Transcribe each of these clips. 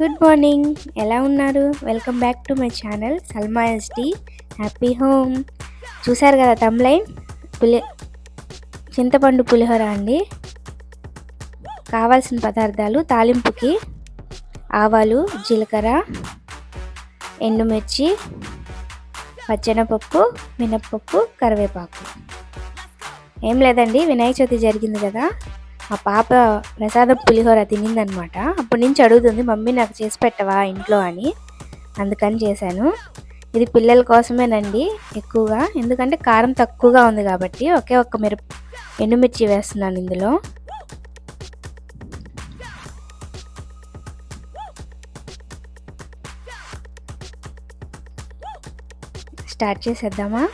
Good morning ఎలా ఉన్నారు? Welcome back to my channel Salma ST happy home చూసారు కదా తమ్లైన్ పులి చింతపండు పులిహోర అండి. కావాల్సిన పదార్థాలు తాలింపుకి ఆవాలు జీలకర్ర ఎండుమిర్చి పచ్చెనపప్పు మినప్పప్పు కరివేపాకు. ఏం లేదండి వినాయక చవితి జరిగింది కదా. మా పాప ప్రసాదం పులిహోర తినిందనమాట. అప్పటి నుంచి అడుగుతుంది మమ్మీ నాకు చేసి పెట్టవా ఇంట్లో? అని. అందుకని చేశాను. ఇది పిల్లల కోసమేనండి ఎక్కువగా. ఎందుకంటే కారం తక్కువగా ఉంది కాబట్టి ఒకే ఒక్క మిరప ఎండుమిర్చి వేస్తున్నాను ఇందులో. స్టార్ట్ చేసేద్దామా?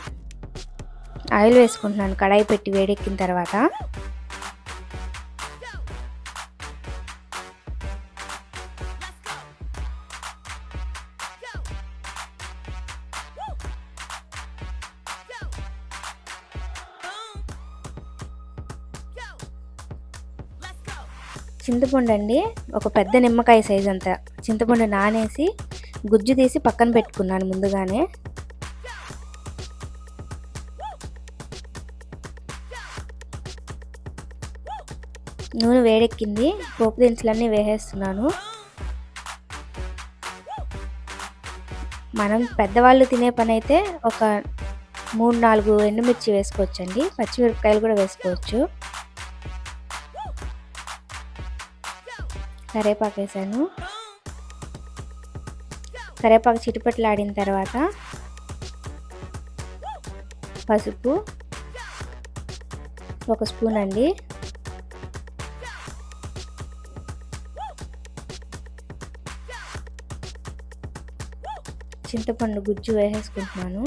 ఆయిల్ వేసుకుంటున్నాను కడాయి పెట్టి వేడెక్కిన తర్వాత. చింతపండు అండి ఒక పెద్ద నిమ్మకాయ సైజ్ అంత. చింతపండు నానేసి గుజ్జు తీసి పక్కన పెట్టుకున్నాను ముందుగానే. నూనె వేడెక్కింది పోపు దినుసులన్నీ వేసేస్తున్నాను. మనం పెద్దవాళ్ళు తినే పని అయితే ఒక మూడు నాలుగు ఎండుమిర్చి వేసుకోవచ్చండి పచ్చిమిరపకాయలు కూడా వేసుకోవచ్చు. కరేపాకు వేసాను కరేపాకు చిటిపట్లాడిన తర్వాత పసుపు ఒక స్పూన్ అండి. చింతపండు గుజ్జు వేసేసుకుంటున్నాను.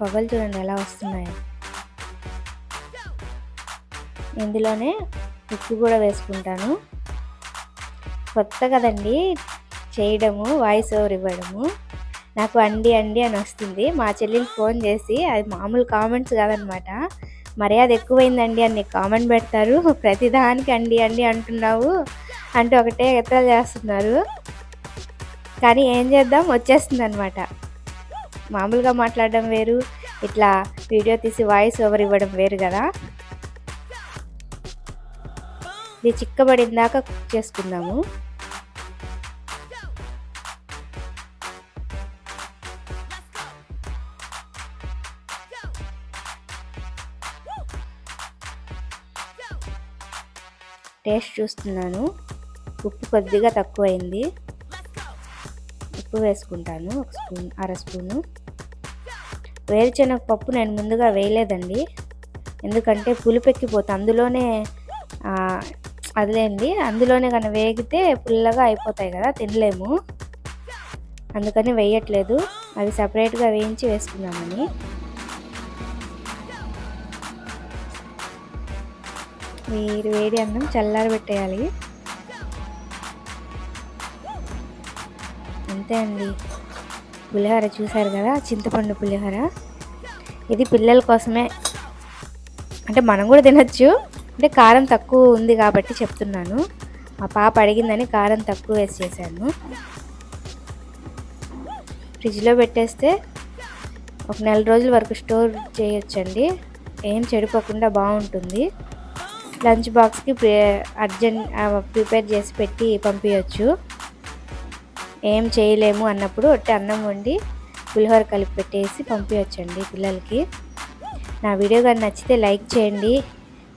పొగలు చూడండి ఎలా వస్తున్నాయో. ఇందులోనే ఉప్పు కూడా వేసుకుంటాను. కొత్త కదండి చేయడము వాయిస్ ఓవర్ ఇవ్వడము. నాకు అండి అండి అని వస్తుంది. మా చెల్లెలు ఫోన్ చేసి అది మామూలు కామెంట్స్ కాదనమాట. మర్యాద ఎక్కువైందండి అని కామెంట్ పెడతారు. ప్రతిదానికి అండి అండి అంటున్నావు అంటూ ఒకటే ఎత్తలు చేస్తున్నారు. కానీ ఏం చేద్దాం? వచ్చేస్తుంది అనమాట మామూలుగా మాట్లాడడం వేరు. ఇట్లా వీడియో తీసి వాయిస్ ఓవర్ ఇవ్వడం వేరు కదా. ఇది చిక్కబడిన దాకా కుక్ చేసుకుందాము. టేస్ట్ చూస్తున్నాను. ఉప్పు కొద్దిగా తక్కువైంది. ఉప్పు వేసుకుంటాను. ఒక స్పూన్ అర స్పూను. వేరుశనగ పప్పు నేను ముందుగా వేయలేదండి. ఎందుకంటే పులిపెక్కిపోతుంది అందులోనే అదిలేండి అందులోనే కానీ వేగితే పుల్లగా అయిపోతాయి కదా తినలేము. అందుకని వేయట్లేదు. అవి సపరేట్గా వేయించి వేసుకుందామని. వేడి వేడి అన్నం చల్లారబెట్టేయాలి అంతే అండి. పులిహోర చూసారు కదా చింతపండు పులిహోర. ఇది పిల్లల కోసమే. అంటే మనం కూడా తినచ్చు. అంటే కారం తక్కువ ఉంది కాబట్టి చెప్తున్నాను. మా పాప అడిగిందని కారం తక్కువ వేసి చేశాను. ఫ్రిడ్జ్లో పెట్టేస్తే ఒక నెల రోజుల వరకు స్టోర్ చేయొచ్చండి. ఏం చెడిపోకుండా బాగుంటుంది. లంచ్ బాక్స్కి ప్రి అర్జెంట్ ప్రిపేర్ చేసి పెట్టి పంపించవచ్చు ఏం చేయలేము అన్నప్పుడు ఒట్టి అన్నం వండి పులిహోర కలిపి పెట్టేసి పంపించచ్చండి పిల్లలకి. నా వీడియో కానీ నచ్చితే లైక్ చేయండి.